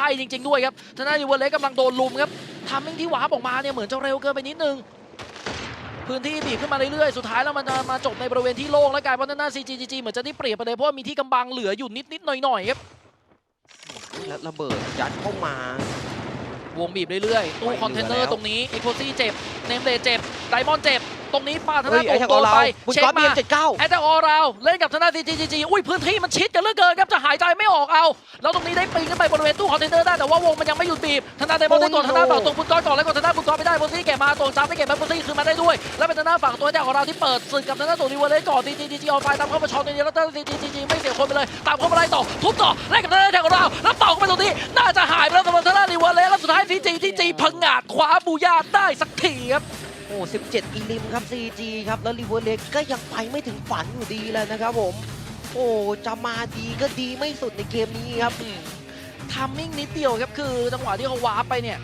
ช่จริง ๆด้วยครับทางด้านริเวอร์เล็กกำลังโดนลุมครับทามมิ่งที่วาร์ปออกมาเนี่ยเหมือนจะเร็วเกินไปนิดนึงพื้นที่บีบขึ้นมาเรื่อยๆ สุดท้ายแล้วมันจะมาจบในบริเวณที่โล่งและกลายเป็นว่าหน้า CGG เหมือนจะได้เปรียบไปเลยเพราะว่ามีที่กำบังเหลืออยู่นิดๆหน่อยๆครับแล้วระเบิดยัดเข้ามาวงบีบเรื่อยๆตู้ไม่เหลือคอนเทนเนอร์แล้วตรงนี้เอ็กโพซี่เจ็บ เนมเดเจ็บ ไดมอนด์เจ็บ ตรงนี้ปาธเฮ้นายโตไอ้แท็กโดของนเราไปคุณเช็คก๊อตบีมาเอ็มเจ็ดเก้าแอตแทกออราวเล่นกับทางด้าน CGG อุ้ยพื้นที่มันชิดกันเหลือเกินครับจะหายใจไม่ออกเอา แล้วตรงนี้ได้ปีนขึ้นไปบริเวณตู้คอนเทนเนอร์ได้แต่ว่าวงมันยังไม่หยุดบีบทางด้านไดมอนด์ได้กดทางด้านฝั่งตรงพุทธก้อนก่อนแล้วกดทางด้านพุทธก้อนไม่ได้โพซี่เก็บมาตรงซ้ำไม่เก็บแบ็คโพซี่คืนมาได้ด้วย แล้วเป็นทางด้านฝั่งตัวแอตแทกของเราที่เปิดศึกกับทางด้านตัวริเวอร์เลยก่อน CGG ออนไฟตามเข้ามาช็อตตรงนี้แล้วทางด้าน CGG ไม่เสียคนไปเลยตามเข้ามาไล่ต่อทุบต่อไล่กับทางด้านแอตแทกของเราแล้วต่อเข้าไปตรงนี้น่าจะ แล้วสุดท้าย CGG พังงาดคว้าบูย่าได้สักทีครับโอ้17อิลิมครับ CG ครับ แล้วริเวอร์เล็กก็ยังไปไม่ถึงฝันอยู่ดีเลยนะครับผม โอ้จะมาดีก็ดีไม่สุดในเกมนี้ครับทามมิ่งนิดเดียวครับคือจังหวะที่เขาวาร์ปไปเนี่ย